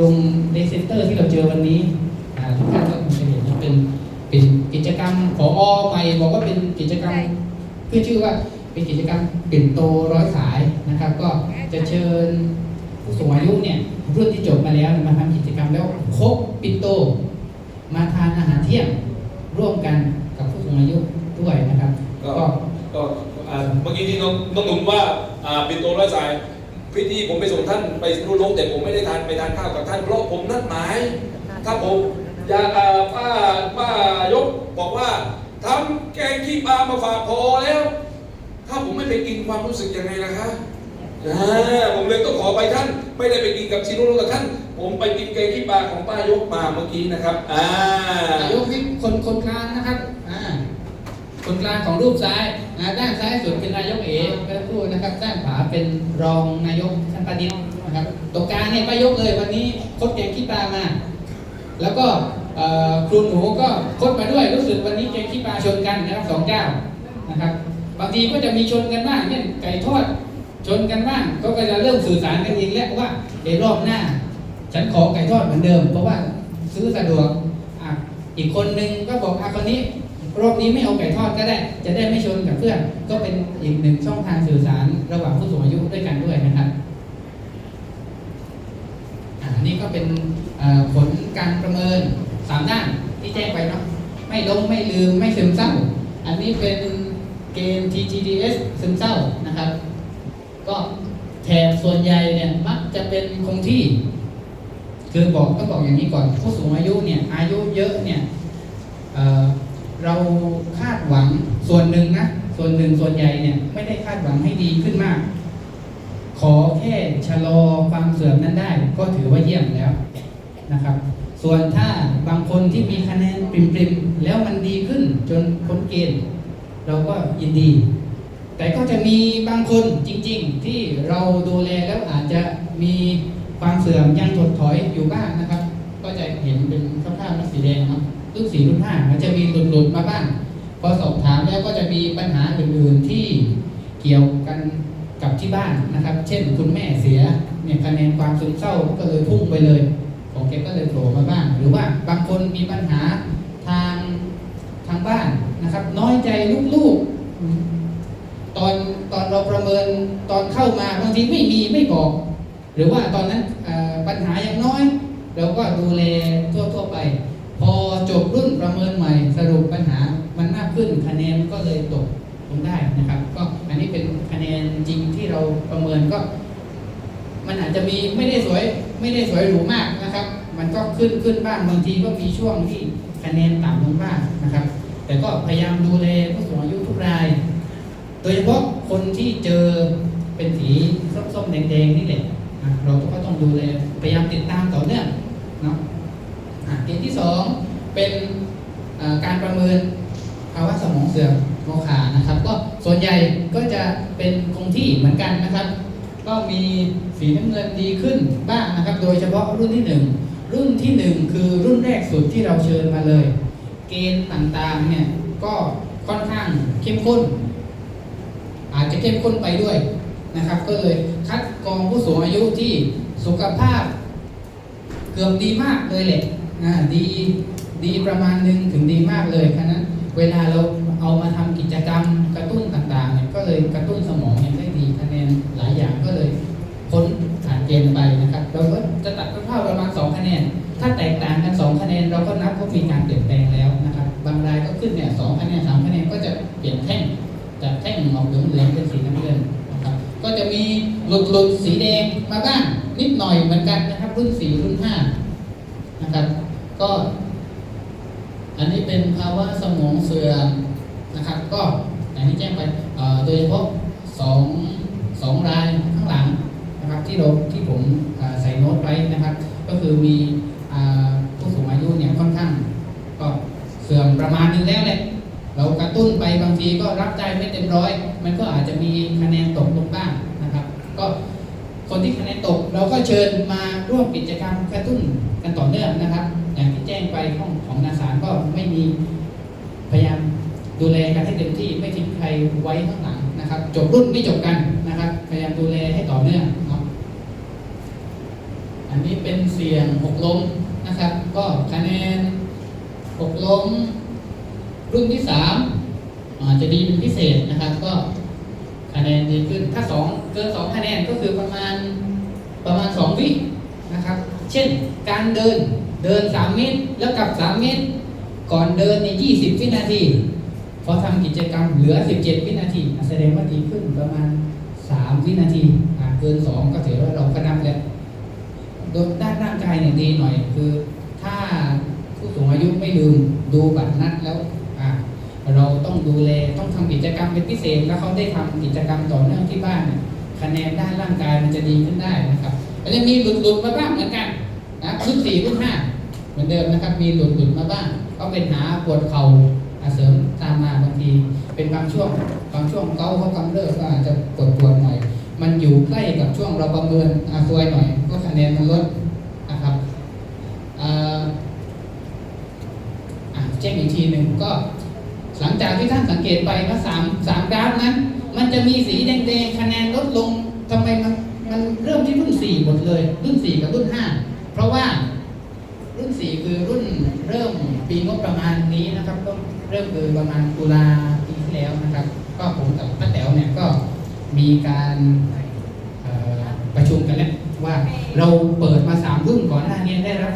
กลุ่มเดซเซนเตอร์ที่เราเจอวันนี้อ่าทุกท่านก็คงจะเห็นว่าเป็นเป็นกิจกรรมผอใหม่บอกว่าเป็นกิจกรรมขึ้นชื่อว่าเป็นกิจกรรมปิ่นโตร้อยสายนะครับ ก็จะเชิญผู้สูงอายุเนี่ยรุ่นที่จบมาแล้วมาทำกิจกรรมแล้วครบปิ่นโต มาทานอาหารเที่ยงร่วมกันกับผู้สูงอายุด้วยนะครับ ก็ก็ก็อ่าเมื่อกี้ที่น้องน้องหนุ่มว่าอ่าปิดโตร้อยสาย พี่ที่ผมไปส่งท่านไปรุ่นลงแต่ผมไม่ได้ทานไปทานข้าวกับท่านเพราะผมนัดหมายถ้าผมอยากอ่าป้าป้ายกบอกว่าทำแกงขี้ปลามาฝากพอแล้ว ถ้าผมไม่ไปกินความรู้สึกยังไงล่ะคะอ่าผมเลยต้องขอไปท่าน ไม่ได้ไปกินกับชิโร่กับท่าน ผมไปกินแกงขี้ปลาของป้ายกมาเมื่อกี้นะครับอ่านายกนี่คนคนกลางนะครับอ่าคน กลางของรูปซ้ายนะด้านซ้ายสุดเป็นนายกเอ๋ก็พูดนะครับด้านขวาเป็นรองนายกท่านประดิษฐ์นะครับตรงกลางเนี่ยป้ายกเลยวันนี้คดแกงขี้ปลามา แล้วก็ครูหนูก็คดมาด้วยรู้สึกวันนี้แกงขี้ปลาชนกันนะครับสองเจ้านะครับบางทีก็จะมีชนกันบ้างเช่นไก่ทอดชนกันบ้างก็จะเริ่มสื่อสารกันเองแล้วว่าเดี๋ยวรอบหน้า ฉันขอไก่ทอดเหมือนเดิม เพราะว่าซื้อสะดวกอะอีกคนนึงก็บอกอะคนนี้ รอบนี้ไม่เอาไก่ทอดก็ได้ จะได้ไม่ชนกับเพื่อน ก็เป็นอีกหนึ่งช่องทางสื่อสารระหว่างผู้สูงอายุด้วยกันด้วยนะครับอ่านี่ก็เป็นผลการประเมินสามด้านที่แจ้งไปเนาะไม่ล้มไม่ลืมไม่ซึมเศร้า อันนี้เป็นเกณฑ์ TGDS ซึมเศร้านะครับ ก็แถบส่วนใหญ่เนี่ยมักจะเป็นคงที่ คือบอกต้องบอกอย่างนี้ก่อนผู้สูงอายุเนี่ยอายุเยอะเนี่ย เราคาดหวังส่วนหนึ่งนะส่วนหนึ่งส่วนใหญ่เนี่ยไม่ได้คาดหวังให้ดีขึ้นมาก ขอแค่ชะลอความเสื่อมนั้นได้ ก็ถือว่าเยี่ยมแล้วนะครับ ส่วนถ้าบางคนที่มีคะแนนปริมๆแล้วมันดีขึ้นจนพ้นเกณฑ์เราก็ยินดี แต่ก็จะมีบางคนจริง ๆ ที่เราดูแลแล้วอาจจะมีความเสื่อมยังถดถอยอยู่บ้างนะครับ ก็จะเห็นเป็นคร่าวๆนักสีแดงเนาะ รุ่นสี่รุ่นห้ามันจะมีหลุดๆมาบ้างพอสอบถามแล้วก็จะมีปัญหาอื่นๆที่เกี่ยวกันกับที่บ้านนะครับ เช่นคุณแม่เสียเนี่ยคะแนนความซึมเศร้าก็เลยพุ่งไปเลย ของแกก็เลยโผล่มาบ้าง หรือว่าบางคนมีปัญหาทางทางบ้านนะครับ น้อยใจลูกๆ ตอนตอนเราประเมินตอนเข้ามาบางทีไม่มีไม่บอก หรือว่าตอนนั้นปัญหายังน้อย เราก็ดูแลทั่วๆไป พอจบรุ่นประเมินใหม่สรุปปัญหามันมากขึ้นคะแนนก็เลยตกลงได้นะครับ ก็อันนี้เป็นคะแนนจริงที่เราประเมินก็ มันอาจจะมีไม่ได้สวยไม่ได้สวยหรูมากนะครับ มันก็ขึ้นขึ้นบ้างบางทีก็มีช่วงที่คะแนนต่ำลงบ้างนะครับ แต่ก็พยายามดูแลผู้สูงอายุทุกราย โดยเฉพาะคนที่เจอเป็นสีส้มๆแดงๆนี่แหละเราก็ต้องดูแลพยายามติดตามต่อเนื่องเนาะอะเกณฑ์ที่สอง เป็นการประเมินภาวะสมองเสื่อมโมขานะครับ ก็ส่วนใหญ่ก็จะเป็นคงที่เหมือนกันนะครับ ก็มีสีน้ำเงินดีขึ้นบ้างนะครับ โดยเฉพาะรุ่นที่หนึ่งรุ่นที่หนึ่งคือรุ่นแรกสุดที่เราเชิญมาเลย เกณฑ์ต่างๆเนี่ยก็ค่อนข้างเข้มข้น อาจจะเข้มข้นไปด้วยนะครับ ก็เลยคัดกรองผู้สูงอายุที่สุขภาพ เกือบดีมากเลยแหละนะดี ดีประมาณหนึงถึงดีมากเลยฉะนั้นเวลาเราเอามาทำกิจกรรมกระตุ้นต่างๆเนี่ยก็เลยกระตุ้นสมองเนี่ยได้ดีคะแนนหลายอย่างก็เลยพ้นผ่านเกณฑ์ไปนะครับเราก็จะตัดคร่าวๆประมาณ 2 คะแนน ถ้าแตกต่างกัน 2 คะแนนเราก็นับว่ามีการเปลี่ยนแปลงแล้วนะครับบางรายก็ขึ้นเนี่ยสคะแนน3คะแนนก็จะเปลี่ยนแท่งจากแท่งออกเหลืองเป็นสีน้ำเงินนะครับก็จะมีหลุดหลุดๆสีแดงมาบ้างนิดหน่อยเหมือนกันนะครับรุ่น4รุ่น5นะครับก็ เป็นภาวะสมองเสื่อมนะครับ ก็อย่างที่แจ้งไปโดยเฉพาะสองสองรายข้างหลังนะครับที่เราที่ผมใส่โน้ตไว้นะครับ ก็คือมีผู้สูงอายุเนี่ยค่อนข้าง ก็เสื่อมประมาณนึงแล้วแหละเรากระตุ้นไปบางทีก็รับใจไม่เต็มร้อย มันก็อาจจะมีคะแนนตกลงบ้างนะครับ ก็คนที่คะแนนตกเราก็เชิญมาร่วมกิจกรรมกระตุ้นกันต่อเนื่องนะครับ แจ้งไปห้องของนาสารก็ไม่มีพยายามดูแลกันให้เต็มที่ไม่ทิ้งใครไว้ข้างหลังนะครับจบรุ่นไม่จบกันนะครับพยายามดูแลให้ต่อเนื่องเนาะอันนี้เป็นเสี่ยงหกล้มนะครับ ก็คะแนนหกล้มรุ่นที่สามจะดีเป็นพิเศษนะครับ ก็คะแนนดีขึ้นถ้าสองเกินสองคะแนนก็คือประมาณประมาณสองวินะครับ เช่นการเดิน เดินสามเมตรแล้วกลับสามเมตร ก่อนเดินในยี่สิบวินาที พอทำกิจกรรมเหลือ17วินาที แสดงว่าดีขึ้นประมาณ3วินาทีอะเกิน2ก็ถือว่าเราก็นับแล้วโดยด้านร่างกายเนี่ยดีหน่อย คือถ้าผู้สูงอายุไม่ลืมดูบัตรนัดแล้วอะเราต้องดูแลต้องทำกิจกรรมเป็นพิเศษ แล้วเขาได้ทำกิจกรรมต่อเนื่องที่บ้าน คะแนนด้านร่างกายมันจะดีขึ้นได้นะครับแล้วจะมีหลุดๆมาบ้างเหมือนกัน นะรุ่นสี่รุ่นห้าเหมือนเดิมนะครับ มีหลุดๆมาบ้าง ก็เป็นหาปวดเข่าอาเสริมตามมาบางทีเป็นบางช่วงบางช่วงเกาเขากำเริบก็อาจจะปวดปวดหน่อย มันอยู่ใกล้กับช่วงเราประเมินอาซวยหน่อย ก็คะแนนมันลดนะครับอ่าแจ้งอีกทีหนึ่งก็หลังจากที่ท่านสังเกตไปว่าสามสามกราฟนั้น มันจะมีสีแดงๆคะแนนลดลงทำไมมันมันเริ่มที่รุ่นสี่หมดเลย รุ่นสี่กับรุ่นห้า เพราะว่ารุ่นสี่คือรุ่นเริ่มปีงบประมาณนี้นะครับ ก็เริ่มคือประมาณตุลาปีที่แล้วนะครับ ก็ผมกับป้าแต๋วเนี่ยก็มีการประชุมกันแล้วว่าเราเปิดมาสามรุ่นก่อนหน้านี้ได้รับ